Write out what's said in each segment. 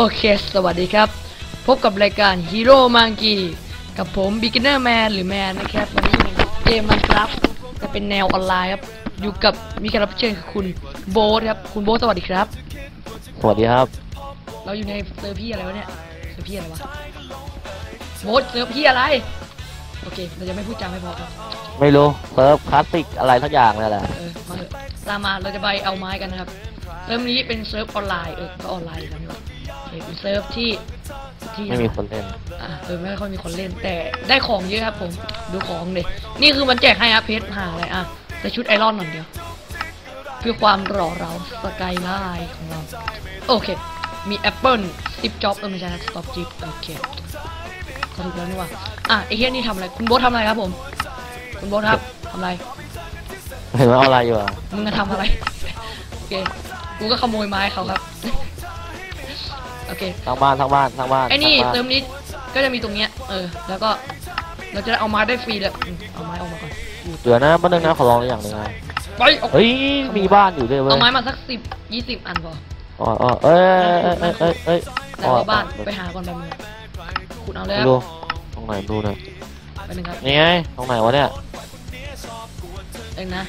โอเค สวัสดีครับ พบกับรายการ Hero Monkey กับผม Beginner Man หรือ Man นะครับ วันนี้อยู่ในเกมมันครับจะเป็นแนวออนไลน์ครับ อยู่กับมีแขกรับเชิญคือคุณโบ๊ทครับ คุณโบ๊ทสวัสดีครับ สวัสดีครับ เราอยู่ในเซิร์ฟพี่อะไรวะเนี่ย เซิร์ฟพี่อะไรวะ โบ๊ทเซิร์ฟพี่อะไร โอเค เราจะไม่พูดจาไม่พอครับ ไม่รู้เซิร์ฟคลาสสิกอะไรสักอย่างนี่แหละ เออ มาเถอะตามมา เราจะไปเอาไม้กันนะครับ เซิร์ฟนี้เป็นเซิร์ฟออนไลน์ เออ ก็ออนไลน์อยู่แล้วนี่หว่าโอ เคเป็นเซิร์ฟที่ที่ไม่มีคนเล่น อะเออไม่ค่อยมีคนเล่นแต่ได้ของเยอะครับผมดูของเลยนี่คือมันแจกให้อะเพชรหาอะไรอะแต่ชุดไอรอนหน่อยเดียว เพื่อความหล่อเราสกายไลน์ของเรา โอเค มีแอปเปิลสิบจ็อบเออไม่ใช่นะสต็อปจิบโอเคก็ถูกแล้วนี่หว่าอะไอเฮียนี่ทำอะไร คุณโบ๊ททำอะไรครับผม คุณโบ๊ทครับทำอะไรเห็นว่าอะไรอยู่อะมึงจะทำอะไร โอเค กูก็ขโมยไม้เขาครับโอ เคทางบ้านทางบ้านทางบ้านไอ้นี่ทางบ้าเติมนี้ก็จะมีตรงเนี้ย เออ แล้วก็เราจะได้เอาไม้ได้ฟรีเลยอืมเอาไม้ออกมาก่อนเดี๋ยวนะแป๊บนึงนะขอลองอย่างหนึงนะไปเอาเฮ้ยมีบ้านอยู่ด้วยเว้ยเอาไม้มาสักสิบยี่สิบอันพออ๋ออ๋อเอ้ยเอ้ยเอ้ยเอ้ยเอ้ยแต่ว่าบ้านไปหาก่อนไปมึงคุณเอาเลยคไม่รับรู้ตรงไหนดูนะไปหนึ่งครับนี่ไงตรงไหนวะเนี่ยเองนะ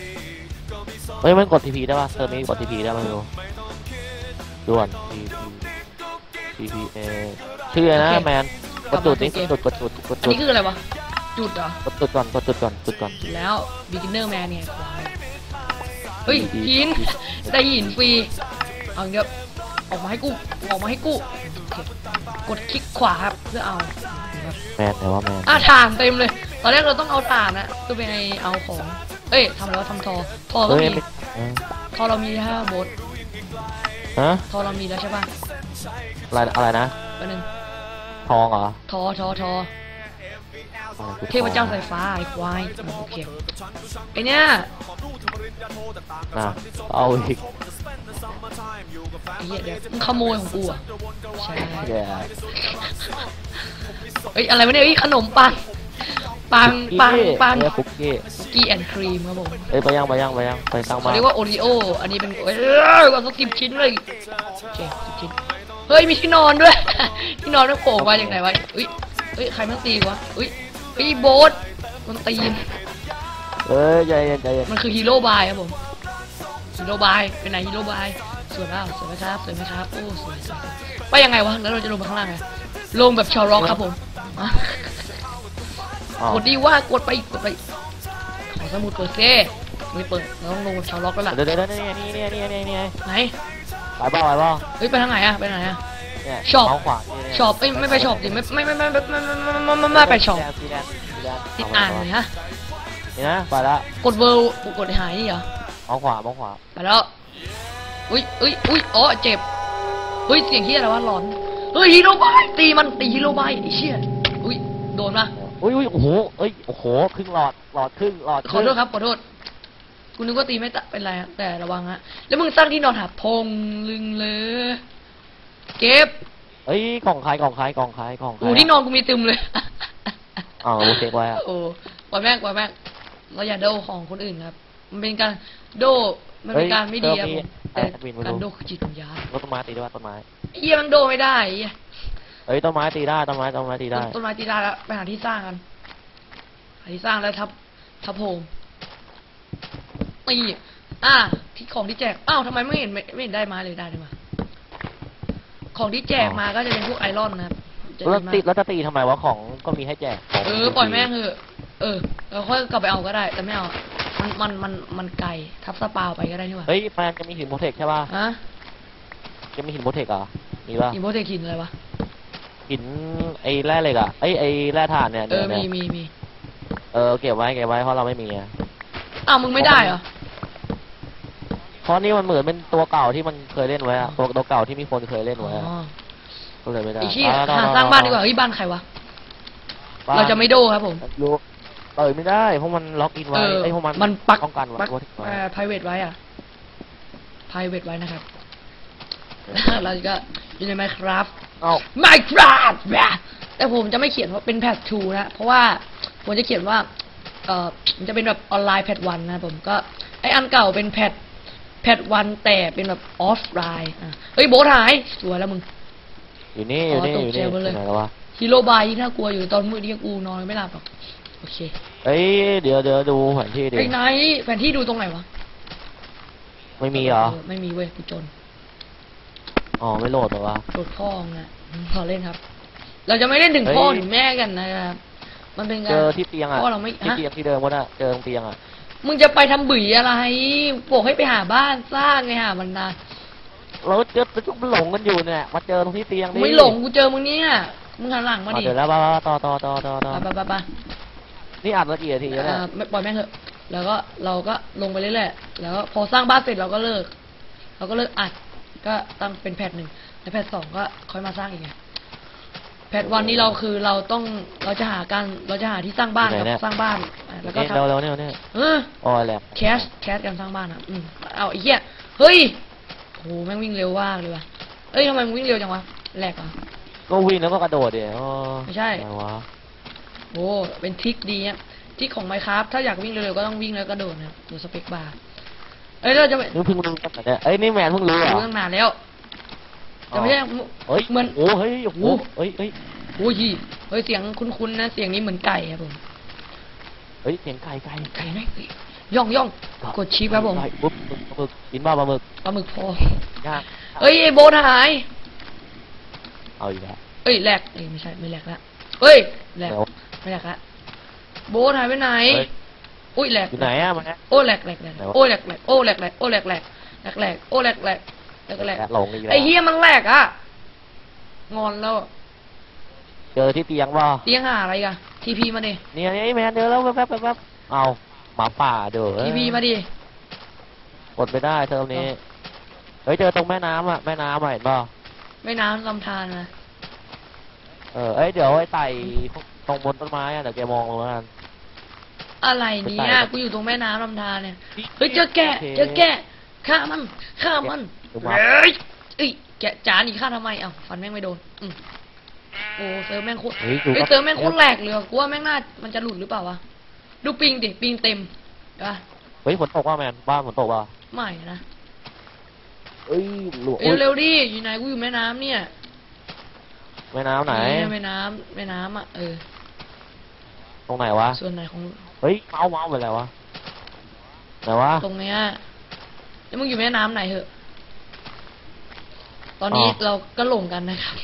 เฮ้ยมันกดทีพีได้ป่ะเซิร์ฟนี้กดทีพีได้ป่ะไม่รู้ด่วนทีพี ทีพีเอชื่ออะไรนะแมนกดจุดนี่กดกดจุดกดอันจุดนี้คืออะไรวะ จุดเหรอ กดจุดก่อนกดจุดก่อนจุดก่อนจุดแล้ว beginner man เนี่ยควายเฮ้ยดีหิน ดี ได้หินฟรี เอาเดี๋ยวออกมาให้กู ออกมาให้กูโอเคกดคลิกขวาครับเพื่อเอานี่ครับแมนแต่ว่าแมนอะถ่านเต็มเลย ตอนแรกเราต้องเอาถ่านนะเพื่อไปเอาของ เอ้ยทำแล้วทำทอ ทอก็เฮ้ยมี ไม่เออทอเรามีห้าโบทฮะทอเรามีแล้วใช่ป่ะ อะไรอะไรนะแป๊บนึงทองเหรอทอทอทออะไรคือเทพเจ้าสายฟ้าไอ้ควายโอเคไอเนี้ยนะเอาอีกไอ้เหี้ยเดี๋ยวมึงขโมยของกูอะใช่แย่เอ้ยอะไรวะเนี่ยเอ้ยขนมปังปังปังปังเอ้ยคุกกี้กี้แอนครีมครับผมเอ้ยไปยังไปยังไปยังไปสร้างเขาบ้านเรียกว่าโอรีโออันนี้เป็นเอ้ยกว่าสักสิบชิ้นเลยโอเคสิบชิ้น เฮ้ยมีที่นอนด้วย ที่นอนด้วยโผล่มาจากไหนวะเอ้ยเอ้ยใครมาตีวะเอ้ยเอ้ยโบ๊ทมันตีนเอ้ยใจเย็นใจเย็นมันคือฮีโร่บายครับผมฮีโร่บายเป็นไหนฮีโร่บายสวยมากสวยไหมครับสวยไหมครับโอ้สวยสวยสวยไปยังไงวะแล้วเราจะลงไปข้างล่างไงลงแบบชาวร็อกครับผมอะอ้าวกดดีว่ากดไปกดไปขอสมุดเปิดเซ่ไม่เปิดเราต้องลงแบบชาวล็อกแล้วล่ะเดี๋ยวเดี๋ยวเดี๋ยวนี่นี่นี่นี่นี่นี่ไหน ไปเปล่าไปเปล่าเฮ้ยไปทางไหนอะไปทางไหนอะเนี่ยช็อปเมาส์ขวานี่เนี่ยช็อปเอ้ยไม่ไปช็อปดิไม่ไม่ไม่ไม่ไม่ไม่ไม่ไม่ไม่ไม่ไปช็อปสีแดงสีแดงติสีดแดงอ่านเลยฮะนี่นะไปละกดเวิร์กดหายนี่เหรอเมาส์ขวาเมาส์ขวาไปแล้วอุ้ยอุ้ยอุ้ยอ๋อเจ็บเฮ้ยเสียงเฮียอะไรวะหลอนเฮ้ยฮีโร่บายตีมันตีฮีโร่บายไอ้เชี่ยอุ้ยโดนปะอุ้ยอุ้ยโอ้โหเอ้ยโอ้โหครึ่งหลอดหลอดครึ่งหลอดขอโทษครับขอโทษ กูนึกว่าตีไม่ตะเป็นไรอะแต่ระวังฮะแล้วมึงตั้งที่นอนหาพงลึงเลยเก็บเอ้ยกล่องใครกล่องใครกล่องใครกล่องใครโอ้ที่นอนกูมีตึมเลยอ้าวโอเคไว้อะโอ้ปล่อยแม่งปล่อยแม่งเราอย่าโดของคนอื่นครับ มันเป็นการโดมันเป็นการไม่ดีครับผมแต่การโดคือจิตวิญญาณรถต้นไม้ตีได้ป่ะต้นไม้ไอ้เหี้ยมันโดไม่ได้ไอ้เหี้ยเอ้ยต้นไม้ตีได้ต้นไม้ต้นไม้ตีได้ต้นไม้ตีได้แล้วไปหาที่สร้างกันหาที่สร้างแล้วทับทับโพง ตีอะที่ของที่แจกอ้าวทำไมไม่เห็นไม่ไม่เห็นได้มาเลยได้เลยมา ของที่แจกมาก็จะเป็นพวกไอรอนนะครับจะแล้วดีมาก ติดแล้วจะตีทำไมวะของก็มีให้แจกขงเออปล่อยแม่งเถอะเออเราค่อยกลับไปเอาก็ได้ แต่ไม่เอามันมันมันมันไกลทับสปาวไปก็ได้นี่หว่าเฮ้ยแฟนจะมีหินโปรเทคใช่ป่ะฮะจะมีหินโปรเทคเหรอมีป่ะอินโพเทคินอะไรวะหินไอ้แร่เหล็กอะไอ้ไอ้แร่ถ่านเนี่ยเออนี่มียมีมีเออเก็บไว้เก็บไว้เพราะเราไม่มีอะอ้าวมึงไม่ได้เหรอเพ ราะนี่มันเหมือนเป็นตัวเก่าที่มันเคยเล่นไว้อะตัวตัวเก่าที่มีคนเคยเล่นอ๋ไว้อะอก็เลยไม่ได้ไอีชี่อ่หาสร้างบ้านดีกว่าเฮ้ยบ้านใครวะบ้นเราจะไม่โดครับผม รู้เปิดไม่ได้เพราะมันล็อกอินไว้เออไอ้ยเพราะมันมันปักป้องกันไว้ปักไว้ เอ่อ private ไว้อะ private ไว้นะครับ เราก็อยู่ใน Minecraft เอ้า Minecraft นะแต่ผมจะไม่เขียนว่าเป็นแพททูนะ เพราะว่าผมจะเขียนว่า เออมันจะเป็นแบบออนไลน์แพทวันนะผมก็ ไออันเก่าเป็นแพทแพทวันแต่เป็นแบบออฟไลน์อะเฮ้ยโบทหายสวยแล้วมึง อยู่นี่อยู่นี่อ๋ออยู่ตกใจนี่หมดเลยไหนแล้ววะฮีโร่บายที่น่ากลัวอยู่ตอนมืดที่กูนอนไม่หลับหรอกโอเคเอ้ยเดี๋ยวเดี๋ยวดูแผนที่ดิไอ้ไหนแผนที่ดูตรงไหนวะไม่มีเหรอไม่มีเว้ยกูจนอ๋อไม่โหลดเหรอวะโดดพ่อไงพอเล่นครับ เราจะไม่เล่นถึงเฮ้ยพ่อถึงแม่กันนะครับมันเป็นการเจอที่เตียงอะพ่อเราไม่ที่ฮะเตียงที่เดิมก็ได้เจอตรงเตียงอะ มึงจะไปทำบื่อะไรบอกให้ไปหาบ้านสร้างไงหามันนาเราเจอจุกหลงกันอยู่เนี่ยมาเจอตรงที่เตียงดิไม่หลงกูเจอมึงเนี่ยมึงหันหลังมาอะดิเดี๋ยวแล้วมามาต่อต่อต่อต่อต่อไปไปไปนี่อัดมากี่นาทีแล้วเนี่ยอ่าไม่ปล่อยแม่งเถอะแล้วก็เราก็ลงไปเรื่อยๆแล้วก็พอสร้างบ้านเสร็จเราก็เลิก เราก็เลิกอัดก็ตั้งเป็นแพทหนึ่งแล้วแพทสองก็ค่อยมาสร้างอีกไง แพทวันนี้เราคือเราต้องเราจะหาการเราจะหาที่สร้างบ้านกับสร้างบ้านอะแล้วก็นี่ทเร็วเร็วเนี่ยเนี่ยำเอออ๋อแหละแคสแคสกันสร้างบ้านอะอืมเอาไอ้เหี้ยเฮ้ยโหแม่งวิ่งเร็วมากเลยว่ะเอ้ยทำไมมึงวิ่งเร็วจังวะแหลกอะ ก็วิ่งแล้วก็กระโดดเดี๋ยวอ๋อไม่ใช่ อะไรวะโอ้เป็นทริกดีอะทริกของไมครับถ้าอยากวิ่งเร็วๆก็ต้องวิ่งแล้วกระโดดนะครับดูสเปคบาร์เอ้ยเราจะไปนี่เพิ่งรู้ตั้งแต่เนี่ยเอ้ยนี่แมนเพิ่งรู้เหรอรู้ตั้งนานแล้ว แต่ไม่ใช่เฮ้ยเหมือน โอ้เฮ้ยโอ้โหเฮ้ยเฮ้ยโอ้ยเฮ้ยเสียงคุ้นๆนะ เสียงนี้เหมือนไก่ครับผมเฮ้ยเสียงไก่ไก่ไก่ไหมเฮ้ยย่องย่องกดชิปครับผมไก่ปุ๊บปลาหมึกกินบ้าปลาหมึกปลาหมึกพอย่างเอ้ยไอ้โบทหาย เอาอีกแล้วเอ้ยแหลกเอ้ยไม่ใช่ไม่แหลกละเอ้ยแหลกเดี๋ยวไม่แหลกละโบทหายไปไหนเฮ้ยอุ้ยแหลกอยู่ไหนอะมันเนี่ยโอ้แหลกแหลกแหลกไหนวะโอ้แหลกแหลกโอ้แหลกแหลกโอ้แหลกแหลกแหลกแหลกโอ้แหลกแหลก แหลกแหลกหลงอีกแล้วไอ้เฮียมันแหลกอะงอนแล้วเจอที่เตียงป่ะเตียงหาอะไรกันทีพีมาดิเนี่ยไอ้แมนเจอแล้วแป๊บแป๊บแป๊บแป๊บเอาหมาป่าเด้อทีพีมาดิกดไม่ได้เทอมนี้เฮ้ยเจอตรงแม่น้ำอะแม่น้ำอะเห็นป่ะไม่น้ำลำธารนะเออเอ้ยเดี๋ยวไอ้ไต่ตรงบนต้นไม้อะเดี๋ยวแกมองลงแล้วกันอะไรเนี่ยกูอยู่ตรงแม่น้ำลำธารเนี่ยเฮ้ยเจอแกะเจอแกะฆ่ามันฆ่ามันดูมา เฮ้ยเอ้ยแกะจานอีกฆ่าทำไมเอ้าฟันแม่งไม่โดนอืมโอ้เซิร์ฟแม่งโคตรเฮ้ยดูเฮ้ยครับ เซิร์ฟแม่งโคตรแหลกเลยว่ะกูว่าแม่งน่ามันจะหลุดหรือเปล่าวะดูปิงดิปิงเต็มเห็นปะเฮ้ยฝนตกว่าแมนบ้านฝนตกว่าไม่นะเอ้ยหลวงเอ้ยเร็วดิอยู่ไหนกูอยู่แม่น้ำเนี่ยแม่น้ำไหนแม่น้ำแม่น้ำอะเออตรงไหนวะ ส่วนไหนของเฮ้ยเมาเมาไปแล้ววะไหนวะตรงเนี้ยแล้วมึงอยู่แม่น้ำไหนเหอะ ตอนนี้อ๋อ เราก็หลงกันนะครับ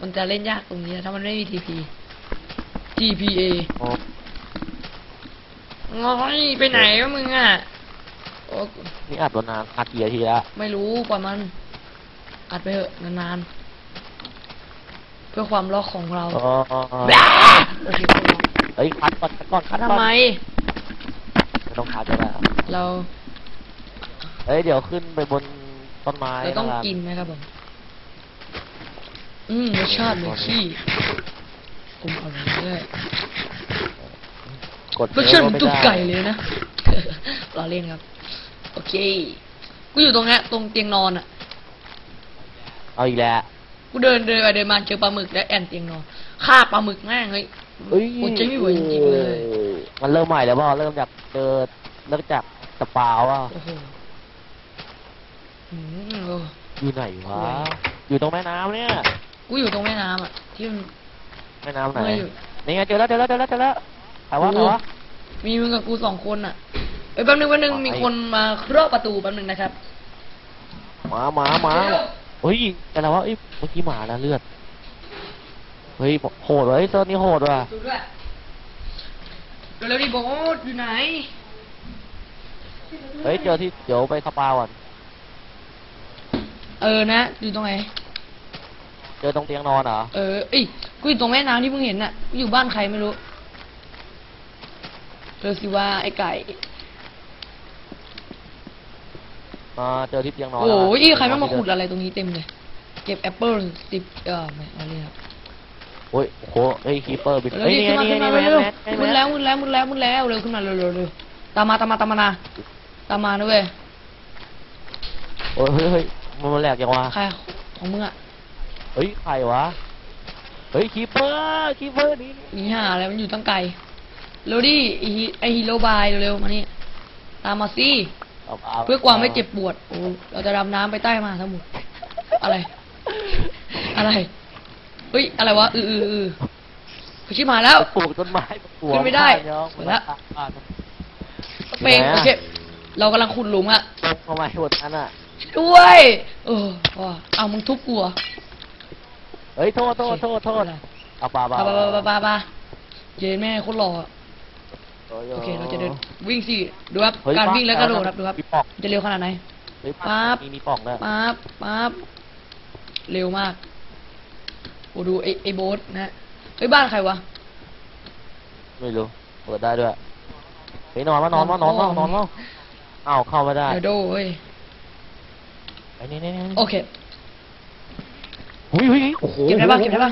มันจะเล่นยากตรงนี้นะถ้ามันไม่มีทีพี TPA โอ้งอยไปไหนวะมึงอะโอ้นี่อัดวันนานอัดกี่นาทีแล้วไม่รู้กว่ามัน อัดไปเถอะนานๆ เพื่อความรอดของเราอ๋อบ้าโอเคเฮ้ยคัดก่อนคัดก่อนคัดก่อนทำไม ไม่ต้องคัดก็ได้เรา เฮ้ย เดี๋ยวขึ้นไปบนต้นไม้เราต้องะครับกินนะครับผม อืมรสชาติเหมือนขี้อมอร่อยเลยกดรสชาติเหมือนไม่ตุกด้ไก่เลยนะเราเล่นครับ โอเค กูอยู่ตรงเนี้ยตรงเตียงนอนอะ เอาอีกแล้ว กูเดินเดินไปเดินมาเจอปลาหมึกและแอนเตียงนอนฆ่าปลาหมึกแม่งเลยเอ้ยกูจะไม่ไหวจริงๆเลย มันเริ่มใหม่แล้วป่ะเริ่มจากเจอเริ่มจากสปาวอะโอ้โหอืมโอ้อยู่ไหนวะ อยู่ตรงแม่น้ำเนี่ย กูอยู่ตรงแม่น้ำอะ ที่มันแม่น้ำไหนเมื่ออยู่ นี่ไงเจอแล้วเจอแล้วเจอแล้วเจอแล้วใครวะใครวะมีมึงกับกูสองคนอะเอ้ยแป๊บนึงแป๊บนึงไปมีคนมาเคาะประตูแป๊บนึงนะครับ หมาหมาหมาเฮ้ยแต่ละวะเอ้ยเมื่อกี้หมาแล้วเลือด เฮ้ยโหดว่ะเฮ้ยเซิร์ฟนี่โหดว่ะดูด้วยเร็วๆดิโบสอยู่ไหน เฮ้ยเจอที่เดี๋ยวไปสปาก่อน เออนะ อยู่ตรงไหน เจอตรงเตียงนอนเหรอ เออเอ้ยกูอยู่ตรงแม่น้ำที่มึงเห็นน่ะกูอยู่บ้านใครไม่รู้เจอสิว่าไอ้ไก่ มาเจอที่เตียงนอนโอ้แล้วยใครไม่มาขุดอะไรตรงนี้เต็มเลย เก็บแอปเปิลสิบเออไม่เอาเลยครับโอ้ยโอ้โหเฮ้ยคีเปอร์บินเร็วเฮ้ยดินี่ขึ้นมาไงขึ้นนี่มาไงเร็วแมนแมนมุดแมแล้วนมุดแล้วมุดแล้วมุดแล้วเร็วขึ้นมาเร็วเร็วเร็วตามมาตามมาตามมานะตามมาด้วยโอ้ยเฮ้ยเฮ้ยมันมาแหลกยังวะใครของมึงอะ เฮ้ยใครวะ เฮ้ยคีเปอร์คีเปอร์นี่หนีหาอะไรมันอยู่ตั้งไกลเร็วดิไอฮีไอฮีโร่บายเร็วๆมานี่ตามมาสิาาเพื่อความไม่เจ็บปวดโอ้เราจะดำน้ำไปใต้มหาสมุทรอะไร อะไรเฮ้ยอะไรวะอืออืออือเขาชิบหายแล้วปลูกต้นไม้ปลูกขึ้นไม่ได้บ้านน้องเสร็จแล้วบ้านเปงโอเคเรากำลังขุดหลุมอะทำไมหมดนั้นอะด้วยเออว่ะเอามึงทุบกูเห รอเฮ้ยโทษโทษโทษโทษเอาปลาปลาปาปาปาปาปาเจนแม่โคตรหล่ออะโอเคเราจะเดินวิ่งสิดูครับเฮ้ยการวิ่งและกระโดดครับดูครับมีปอกจะเร็วขนาดไหนเฮ้ยปั๊บมีมีปอกด้วยปั๊บปั๊บเร็วมากโอ้ดูไอไอโบ๊ทนะฮะเฮ้ยบ้านใครวะไม่รู้เปิดได้ด้วยเฮ้ยนอนมานอนมานอนมานอนมาอ้าวเข้าไม่ได้เดี๋ยวโดเว้ยไอ้นี่นี่นี่โอเค เฮ้ยเฮ้ยโอ้โหเก็บได้ปะเก็บได้ปะ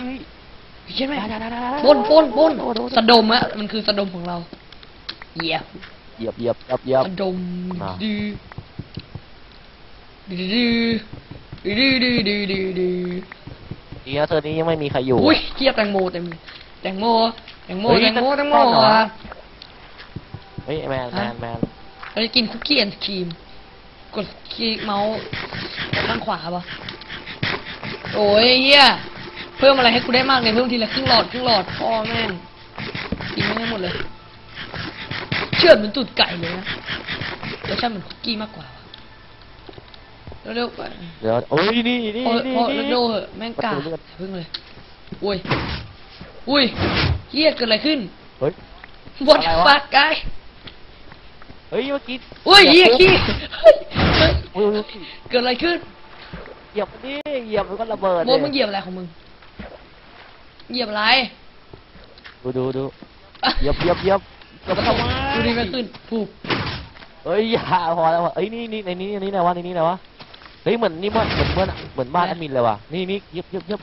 เช่นไหมได้ได้ได้ได้ปล้นปล้นปล้นโดดโดดสะดมอะมันคือสะดมของเราเหยียบเหยียบเหยียบเหยียบเหยียบ สะดมอ่าดื้อดื้อดื้อดื้อดื้อดื้อดื้อดีนะเธอนี้ยังไม่มีใครอยู่ อุ้ยเกียบแตงโมเต็มเลยแตงโมแตงโมเฮ้ยแตงโมแตงโมต้นเหรออะเฮ้ยแมนแมนแมนเราจะกินคุกกี้แอนด์ครีม กดคลิกเมาส์ข้างขวาปะ โอ้ยเฮียเพิ่มอะไรให้กูได้มากเลยเพิ่มทีละครึ่งหลอดครึ่งหลอดพ่อแม่งกินไม่ได้หมดเลย เชื่อดเหมือนตูดไก่เลยนะรสชาติเหมือนคุกกี้มากกว่าว่ะเร็วๆไปเดี๋ยวโอ้ยนี่นี่พอนี่พอนี่แล้วโดเหอะแม่งกาประตูเลื่อนอย่าพึ่งเลยอุ้ยอุ้ยเฮียเกิดอะไรขึ้นเฮ้ย What อะไร the วะ fuck guy เฮ้ยเมื่อกี้อุ้ยเฮียขี้เฮ้ยเฮ้ยอุ้ยอุ้ยเกิดอะไรขึ้น เหยียบมันดิเหยียบมันก็ระเบิดโบทมึงเหยียบอะไรของมึง เหยียบอะไรดูดูดูเหยียบเหยียบเหยียบเหยียบมันทำไมดูดิมันขึ้นผูกเฮ้ยอย่าพอแล้วเอ้ยนี่นี่ในนี้ในนี้ไหนวะในนี้ไหนวะเฮ้ยเหมือนนี่มันเหมือนเหมือนเหมือนบ้านแอดมินเลยว่ะนี่นี่เหยียบเหยียบเหยียบ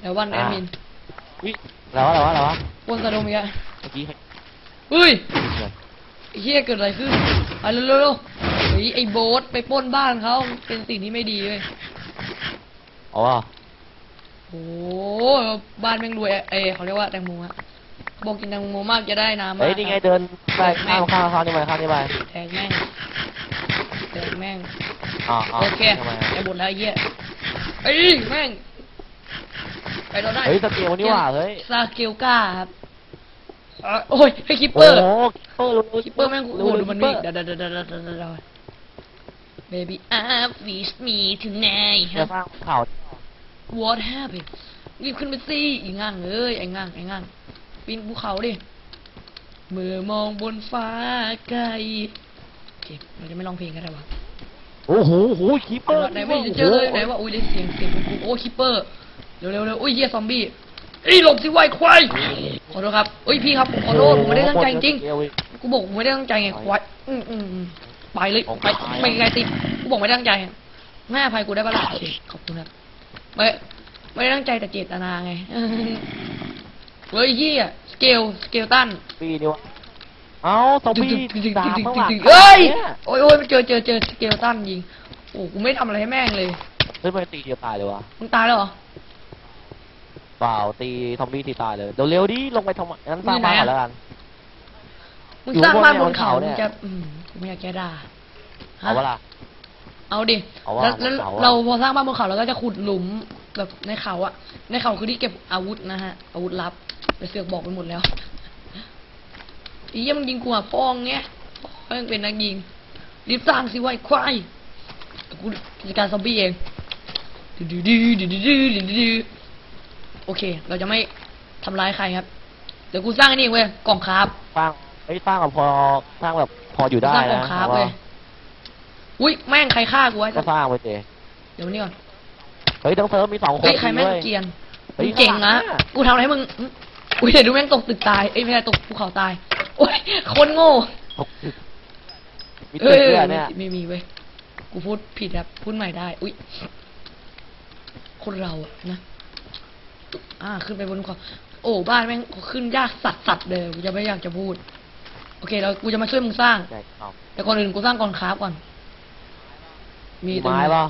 เดี๋ยววันแออ่าดมินอุ้ยอะไรวะอะไรวะอะไรวะวนสะดมอีกแล้วเมื่อกี้ใครเฮ้ยเนี่ยไอ้ เฮียเกิดอะไรขึ้นไปเร็วๆเฮ้ยไอ้โบ๊ทไปปล้นบ้านเขาเป็นสิ่งที่ไม่ดีเว้ยอ๋อโอ้บ้านแม่งรวยเอยเขาเรียกว่าแตงโมอะบอกกินแตงโมมากจะได้น้ำมากเฮ้ยนี่ไงเดินไปข้ามข้ามข้ามนี่ไปข้ามนี่ไปแทงแม่งแทงแม่งอ่าอ่าโอเคทำไมไอ้บทแล้วไอ้เหี้ยไอ้ยแม่งไปเราได้เฮ้ยสเกลนี่หว่าเฮ้ยซาเกลก้าครับ อะโอ้ยให้คิปเปโอ้อร์โหคิปเปอร์รู้คิปเปอร์แม่งโอ้โหดูมันวิ่งเดี๋ยวเดี๋ยวเดี๋ยวเดี๋ยวเดี๋ยวเดี๋ยว baby I wish me tonight จะสร้างข่าว what happened รีบขึ้นไปสิอีง่างเอ้ยไอ้ง่างไอ้ง่างปีนภูเขาดิเมื่อมองบนฟ้าไกลเจ็บเราจะไม่ร้องเพลงกันได้วะโอ้โหโอ้โหคิปเปอร์ไหนไม่เจอเลยไหนว่าอุ้ยได้เสียงเสียงกูโอ้คิปเปอร์เร็วเร็วเร็วอุ้ยเหี้ยซอมบี้ เอ้ยหลบสิไวควายขอโทษครับอุ้ยพี่ครับผมขอโทษผมไม่ได้ตั้งใจจริงๆกูบอกผมไม่ได้ตั้งใจไงควายอืมอืมอืมไปเลยไปไปไกลติดกูบอกไม่ได้ตั้งใจแม่อภัยกูได้ปะล่ะโอเคขอบคุณครับไม่ไม่ได้ตั้งใจแต่เจตนาไงเฮ้ยเหี้ยสเกลสเกลตันปีนี่วะเอ้าซอมบี้ตามข้างหลังเฮ้ยเนี่ยโอ้ยโอ้ยมันเจอเจอเจอสเกลตันยิงโอ้กูไม่ทำอะไรให้แม่งเลยเฮ้ยมันตีเดียวตายเลยวะมึงตายแล้วเหรอ เปล่าตีซอมบี้ทีตายเลยเดี๋ยวเร็วดิลงไปทำไมงั้นสร้างบ้านก่อนแล้วกัน มึงอยู่สร้างบ้านบบนนเขาเขาเนี่มึงยจะอืมกูไม่อยากแกด่าฮะเอาวะล่ะเอาดิเอาว่าแล้วแล้วเอาว่า เราพอสร้างบ้านบนเขาเราก็จะขุดหลุมแบบในเขาอะในเขาคือที่เก็บอาวุธนะฮะ อาวุธลับแต่เสือกบอกไปหมดแล้วอีเยี่ยมงยิงกูอะพ่องเงี้ยพ่อยังเป็นนักยิง รีบสร้างสิไวะไอ้ควายแต่กูจัดการซอมบี้เองดื้อดื้อดื้อดื้อดื้อดื้อดื้อ โอเค เราจะไม่ทำร้ายใครครับ เดี๋ยวกูสร้างไอ้นี่เว้ยกล่องคราฟสร้างเฮ้ยสร้างแบบพอสร้างแบบพออยู่ได้สร้างกล่นะองคราฟเว้ยอุ้ยแม่งใครฆ่ากูวะก็สร้างไปเจเดี๋ยวมานี่ก่อนเฮ้ยทั้งเซิร์ฟมีสองคนเฮ้ยใครแม่งด้วยเกรียนเฮ้มึย งเก่งนะข้างหลังอะกูทำอะไรให้มึงอื้ออุ้ยเดี๋ยวดูแม่งตกตึกตายเอ้ยไม่ใช่ตกภูเขาตายโอ้ยคนโง่ตกตึกมีเฮ้ตึยกด้วยเนี่ยไม่มีเว้ย กูพูดผิดครับ พูดใหม่ได้ อุ้ยคนเราอะนะ อ่า ขึ้นไปบนเขาโอ้บ้านแม่งขึ้นยากสัตว์สัตว์เลยกูจะไม่อยากจะพูด โอเคเรากูจะมาช่วยมึงสร้างใช่เอาแต่ก่อนอื่นกูสร้างกองคราฟก่อนมีมีตรงไม้นี้ป่ะ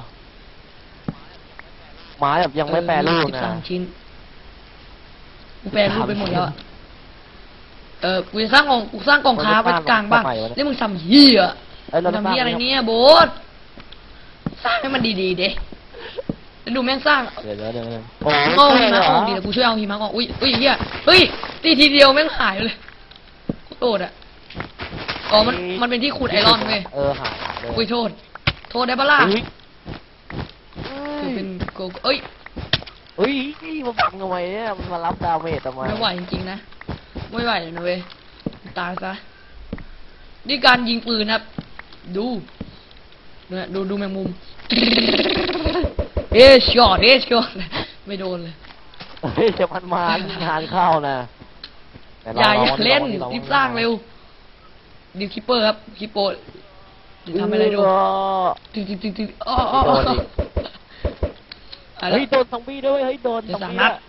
ไม้แบบยังไม่แปรรูปสิบนะ สามชิ้นกูแปรรูปไปหมดแล้วอะเออกูจะสร้างกองกูสร้างกองค้าไว้กลางบ้านนี่มึงทำเหี้ย เอ้ยมึเรางทำเหี้ยอะไรเนี่ยโบ๊ทสร้างให้มันดีๆเด้ แล้วดูแม่งสร้างเดี๋ยวเดี๋ยวเดี๋ยวเดี๋ยวงอกหิมะออกดิเดี๋ยวกูช่วยเอาหิมะออกอุ้ยอุ้ยเฮียเฮ้ยตีทีเดียวแม่งหายเลยโกรธอะอ๋อมันมันเป็นที่ขุดไอรอนเว้ยเออหายเลยอุ้ยโทษ โทษได้ปะล่ะเฮ้ยคือเป็นโกโก้เอ้ยเฮ้ยมาบังทำไมเนี่ยมันมารับดาเมจทำไมไม่ไหวจริงๆนะไม่ไหวเลยนะเว้ยตายซะนี่การยิงปืนครับ ดูเนี่ยดูดูแมงมุม เอช็อตเอช็อตไม่โดนเลยเฮ้ยจะมันมางานเข้านะแต่อย่ารอย่าเล่นรารีบสร้างเร็วดิวคิปเปอร์ครับคิปโปจะทำอะไรดูเออตึ๊ดตึ๊ดตึ๊ดตึ๊ดอ้ออ้อโดนดิอะไรเฮ้ยโดนซอมบี้ด้วยเฮ้ยโดนเดี๋ซยวอมสามบี้นัดอะ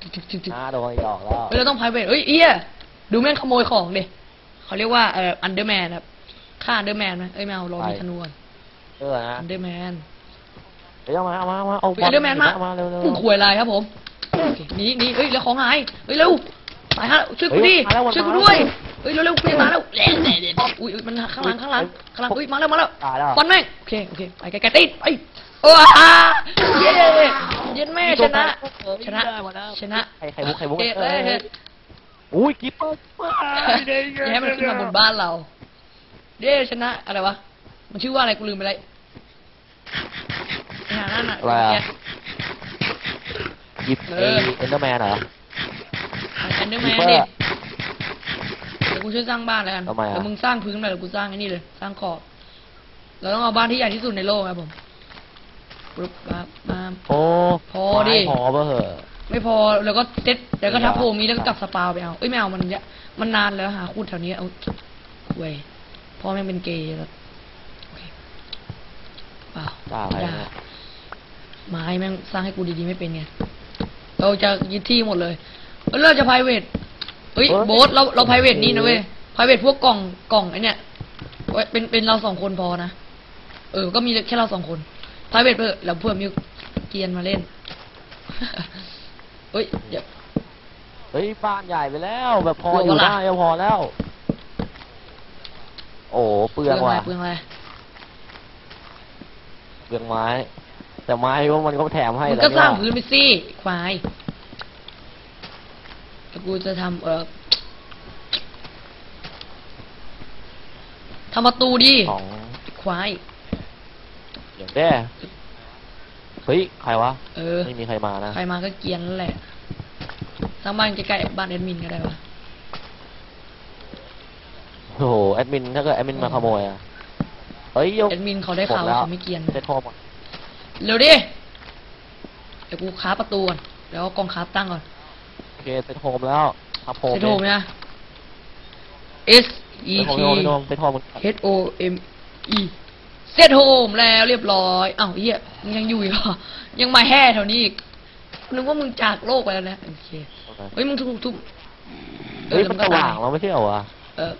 ตึ๊ดตึ๊ดตึ๊ดตึ๊ดอ่าโดนอีกดอกแล้วเฮ้ยเราต้องไพรเวทเฮ้ยเอี้ยดูแม่งขโมยของดิเขาเรียกว่าเอ่ออันเดอร์แมนครับฆ่าอันเดอร์แมนไหมเอ้ยไม่เอาเรามีธนูก่อนเออนะอันเดอร์แมน เดี๋ยวเอามาเอามาเอามาเอาเฮ้ยอันเดอร์แมนมามาเร็วเร็วมึงขวยอะไรครับผมโอเคหนีหนีเฮ้ยแล้วของหายเฮ้ยเร็วตายฮะช่วยกูดิเฮ้ยมาแล้วมันช่วยกูมาแล้วด้วยเฮ้ยเร็วเร็วกูจะตายแล้วเร็วเร็วเร็วอุ้ยอุ้ยมันข้างหลังข้างหลังข้างหลังอุ้ยมาแล้วมาแล้วตายแล้ว ฟันแม่งโอเคโอเคไปไกลๆติดไปโอ้ฮ่าเย้เย็นแม่ชนะ ชนะชนะไข่ไข่มุกไข่มุกเอ๊ะเอ๊ะเอ๊ะอุ้ยกิ๊ปเปอร์อย่าให้มันขึ้นมาบนบ้านเราเด้ชนะอะไรวะมันชื่อว่าอะไรกูลืมไปเลย ไอ้หานั่นน่ะอะไรอะยิปเอเออเอนเดอร์แมนเหรอแอนเดอร์แมน Keeper ดิเดี๋ยวกูช่วยสร้างบ้านแล้วกันทำไมอะ เดี๋ยวมึงสร้างพื้นไปเดี๋ยวกูสร้างไอ้นี่เลย สร้างขอบ เราต้องเอาบ้านที่ใหญ่ที่สุดในโลกครับผมปุ๊บมามา โอ้พอดิ ไม้พอเบอร์เหอะ ไม่พอแล้วก็เซ็ตแล้วก็ทับไม่โพเอามีแล้วก็กลับสปาวไปเอาเอ้ยไม่เอามันเยอะมันนานแล้วหาคูดแถวนี้เอาเว้ยพ่อแม่งเป็นเกย์แล้วโอเคเปล่าด่าใครอย่าเนี่ย ไม้แม่งสร้างให้กูดีๆไม่เป็นไงเราจะยึดที่หมดเลยเอ้ยเราจะ private เฮ้ยโบ๊ทเราเรา private นี่นะเว้ย private พวกกล่องกล่องไอเนี้ยไว้เป็นเป็นเราสองคนพอนะเออ ก็มีแค่เราสองคน private เพื่อแล้วเพื่อมีเกียนมาเล่นเฮ้ยอย่าเฮ้ยบ้านใหญ่ไปแล้ว แบบพอกลัวอยู่ปะล่ะได้ก็พอแล้ว โอ้เปลืองอะไรว่ะเปลืองอะไรเปลืองไม้ แต่ไม้ว่ามันก็แถมให้มึงแล้วก็สร้างนี่พื้นไปสิควายแต่กูจะทำเออทำประตูดิของควายเดี๋ยวแด้เฮ้ยใครวะเออไม่มีใครมานะใครมาก็เกรียนนั่นแหละสร้างบ้านใกล้ๆบ้านแอดมินก็ได้วะโอ้โหแอดมินถ้าเกิดแอดมินมาขโมยอะเฮ้ยยกแอดมินเขาได้ข่าวว่าเขาไม่เกรียนเซตโทรมา เร็วดิ เดี๋ยวกูค้าประตูก่อนเดี๋ยวเอากองค้าตั้งก่อนโอเคเซตโฮมแล้วทับโฮมเซตโฮมนะ S E เซต T โฮมเซตโฮมเซตโฮม H O M E เซตโฮมแล้วเรียบร้อยอ้าวเหี้ยมึงยังอยู่อีกเหรอยังมาแห่แถวนี้อีกนึกว่ามึงจากโลกไปแล้วนะโอเคเฮ้ยมึงทุบทุบเฮ้ยมันก็สตว่างแล้วไม่ใช่เหรอวะเออ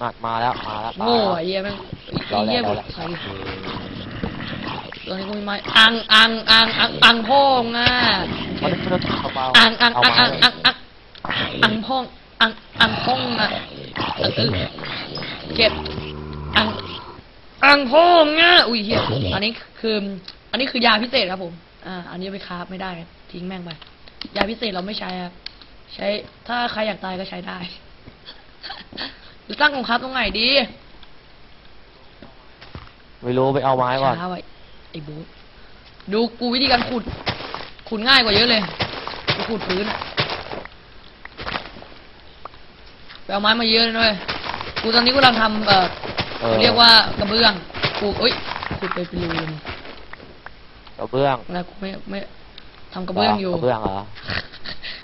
มามาแล้วมาแล้วโง่ไอ้เหี้ยแม่งเราไอ้แล้เหี้ยวเราแล้ว ใส่ ตอนนี้กูมีไม้อังอังอังอังอังพ่องอะมันไม่ต้องเบาๆอังอังเาอังมาอังอังอังอังพ่องอังอังพ่องอะเออเออเก็บอังอังพ่องอะอุ้ยเหี้ยอันนี้คืออันนี้คือยาพิเศษครับผม อ่า อันนี้เอาไปคราฟไม่ได้ครับทิ้งแม่งไป ยาพิเศษเราไม่ใช้ครับ ใช้ ถ้าใครอยากตายก็ใช้ได้ หรือตั้งของคราฟตรงไหนดี ไม่รู้ไปเอาไม้ก่อนช้า ไว้ไอ้บูธดูกูวิธีการขุด ขุดง่ายกว่าเยอะเลยกูขุดพื้นอะไปเอาไม้มาเยอะเลยด้วยกูตอนนี้กูกำลังทำเอ่อเออเรียกว่ากระเบื้อง กูเอ้ยขุดไปเป็นรูเลยกระเบื้องแล้วกูไม่ไม่ทำกระเบื้องอยู่ กระเบื้องเหรอ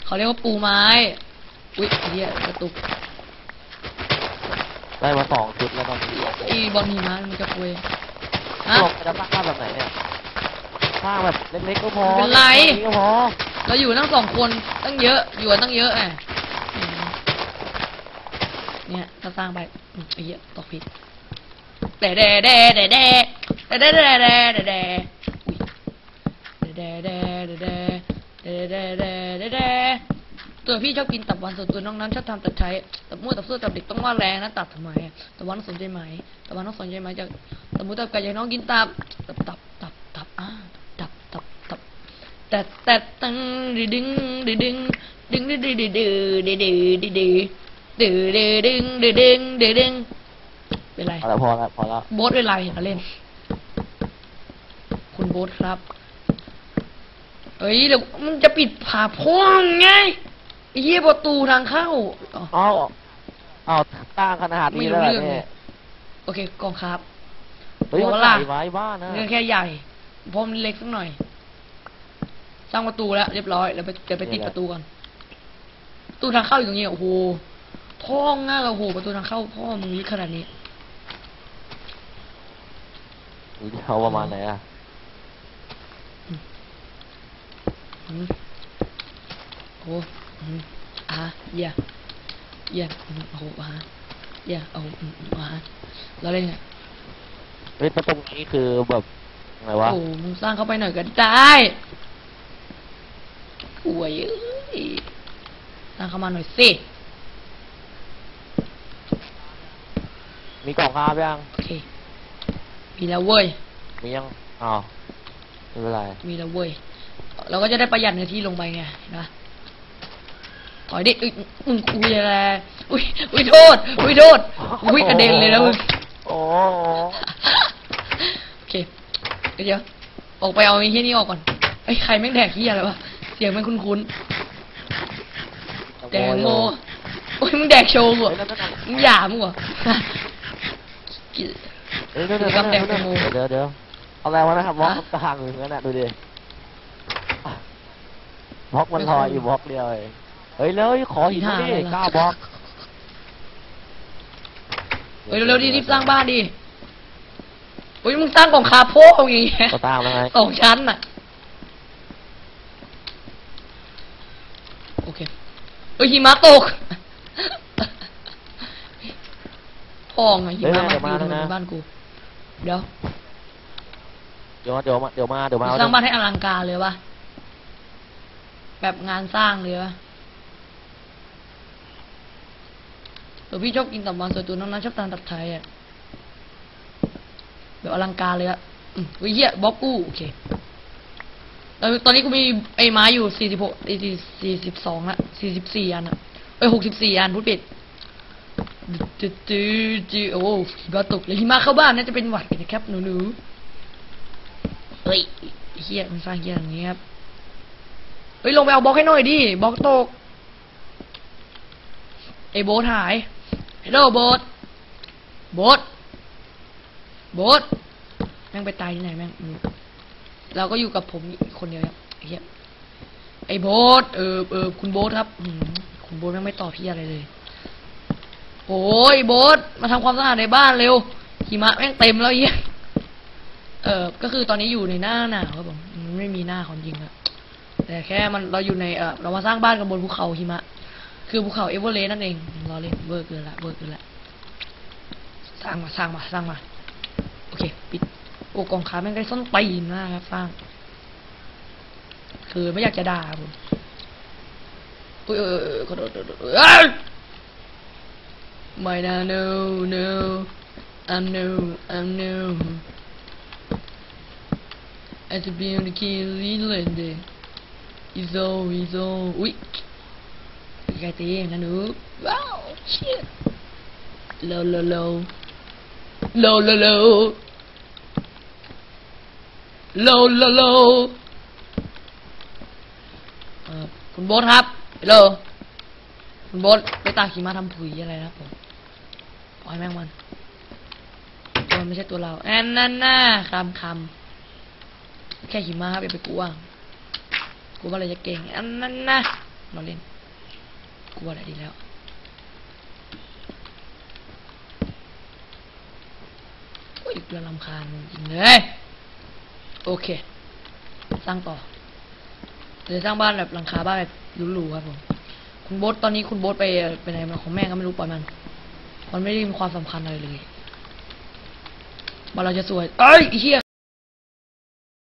เขาเรียกว่าปูไม้ อุ้ยไอ้เหี้ยกระตุก ได้มาสองชุดแล้วตอนนี้ไอ้บอลหิมะมันจะคุย ฮะบอกจะสร้างบ้านแบบไหนเนี่ยสร้างแบบเล็กๆก็พอไม่เป็นไรแค่นี้ก็พอเราอยู่ทั้งสองคนตั้งเยอะอยู่กันตั้งเยอะอะอืมเนี่ยถ้าสร้างไปอืมไอ้เหี้ยตกผิดแด่แด่แด่แด่แด่แด่แด่แด่แด่แด่อุ้ยแด่แด่แด่แด่แด่แด่แด่แด่แด่แด่ตัวพี่ชอบกินตับหวานส่วนตัวน้องนั้นชอบทำตัดใช้ ตับมั่วตับเสื้อตับเด็กต้องว่าแรงนะตัดทำไมอะตับหวานสนใจไหมตับหวานต้องสนใจไหมจะสมมติตับไก่ให้น้องกินตับตับตับตับตับอ่าตับตับตับแต่แต่ตังดึดึงดึดึงดึงดึดึดึดึดึดึดึดึดึดึดึงดึดึงดึดึงเป็นไรพอแล้วพอแล้วพอแล้วโบ๊ทเวลาเห็นเขาเล่น คุณโบ๊ทครับ เอ้ยเดี๋ยวมันจะปิดผาพ่วงไงเหี้ยประตูทางเข้า อ๋อ อ้าวอ้าวตั้งขนาดไม่นี้รู้แล้วเหรเรื่อองเลเนี่ยยโอเคกองครับเฮ้ยโอ้มันล่ะใส่ไว้บ้านนะเรื่องแค่ใหญ่เพราะมันเล็กสักหน่อย สร้างประตูแล้วเรียบร้อยแล้วไปเดี๋ยวไปติดประตูก่อนประตูทางเข้าอยู่ตรงนี้โอ้โหพ่องง่ายโอ้โหประตูทางเข้าพ่อมึงลึกขนาดนี้ดูดิเอาประมาณไหนอะอืมโอ้อืมอะเยี่ย เยี่ยอืมโอ้โหอะเยี่ยโอ้โหอืมอืมอะแล้วเล่นไงเฮ้ยประตูนี้คือแบบไงวะโอ้มึงสร้างเข้าไปหน่อยก็ได้อวยเอ้ยสร้างเข้ามาหน่อยสิมีกล่องคาบยัง โอเค มีแล้วเว้ย มียัง อ้าว ไม่เป็นไร มีแล้วเว้ย เราก็จะได้ประหยัดเนื้อที่ลงไปไงนะ ถอยดิอุ้ยมึงอุ้ยอะไรอุ้ยอุ้ยโทษอุ้ยโทษอุ้ยกระเด็นเลยนะมึงโอ้โหโอเคเดี๋ยวออกไปเอาไอ้เฮี้ยนี่ออกก่อนไอ้ยใครแม่งแดกเฮี้ยอะไรวะเสียงมันคุ้นๆแตงโมโอ้ยมึงแดกโชว์กูเหรเฮ้ยอนั่นนั่นนั่นมึงหยามึงเหรอเฮ้ยนั่นนั่นกับแตนั่นงโมเดี๋ยวเดี๋ยวเอาอะไรวะนะครับบล็อกกลางอย่างนั้นน่ะดูดิบล็อกมันลอยอยู่บล็อกเดียวเอง เฮ้ยแล้วขอหินดิเก้าบล็อกเฮ้ยเร็วๆดิรีบสร้างบ้านดิโอ้ยมึงสร้างกล่องคาโพกอย่างเงี้ยก็ตามแล้วไงสองชั้นน่ะโอเคเอ้ยหิมะตกพองอะหิมะมาตีในบ้านกูเดี๋ยวเดี๋ยวมาเดี๋ยวมาเดี๋ยวมาเดี๋ยวมาสร้างบ้านให้อลังการเลยวะแบบงานสร้างเลยวะ เออพี่ชอบกินตับมันส่วนตัวน้องนั้นชอบทานตับไทยอะแบบอลังการเลยอะวิเฮียบล็อกกู้โอเคแล้วตอนนี้กูมีไอ้ไม้อยู่สี่สิบหกไอ้สี่สิบสองละสี่สิบสี่อันอะเอ้ยหกสิบสี่อันพูดผิดจืดจืดจืดโอ้หิมะตกเลยหิมะเข้าบ้านน่าจะเป็นหวัดกันนะครับหนูๆเฮ้ยเฮียมันสร้างเฮียอย่างเงี้ยครับเฮ้ยลงไปเอาบล็อกให้หน่อยดิบล็อกตกไอ้โบ๊ทหาย ฮัลโหลโบ๊ทโบ๊ทโบ๊ทแม่งไปตายที่ไหนแม่งเราก็อยู่กับผมคนเดียวครับไอ้เฮียไอ้โบ๊ทเออเออคุณโบ๊ทครับคุณโบ๊ทแม่งไม่ตอบพี่อะไรเลยโอ้ยโบ๊ทมาทำความสะอาดในบ้านเร็วหิมะแม่งเต็มแล้วเฮียเออก็คือตอนนี้อยู่ในหน้าหนาวครับผมไม่มีหน้าของจริงครับแต่แค่มันเราอยู่ในเออเรามาสร้างบ้านกันบนภูเขาหิมะ คือภูเขาเอเวอเรสต์นั่นเองรอเล่นเวิร์เกเลยละเวิร์เกเลยละสร้างมาสร้างมาสร้างมา โอเค ปิดโอกองขาแม่งได้ส้นตีนมากครับสร้าง คือไม่อยากจะด่าครับผมอุ้ยเออขอโทษขอโทษขอโทษเอ้ยไม่นะ no no I'm no I'm no At the beginning of the key Leland Iso Iso อุ้ย ไก่ตีนะหนูว้าว shit low low low low low low low low low เอ่อคุณโบ๊ทครับฮัลโลคุณโบ๊ทไปตากหิมะทำผุยอะไรนะผมปล่อยแม่งมันมันไม่ใช่ตัวเราแอนนั่นน่าคำคำแค่หิมะครับอย่าไปกลัวกลัวอะไรจะเก่งแอนนั้นนะเราเล่น กลัวอะไรดีแล้วโอ้ยเรือลำคาญจริงเลยโอเค สร้างต่อเดี๋ยวสร้างบ้านแบบหลังคาบ้านแบบหรูๆครับผมคุณโบ๊ทตอนนี้คุณโบ๊ทไปไปไหนมาของแม่ก็ไม่รู้ปล่อยมัน มันไม่ได้มีความสำคัญอะไรเลยบ้านเราจะสวย เอ้ยเฮีย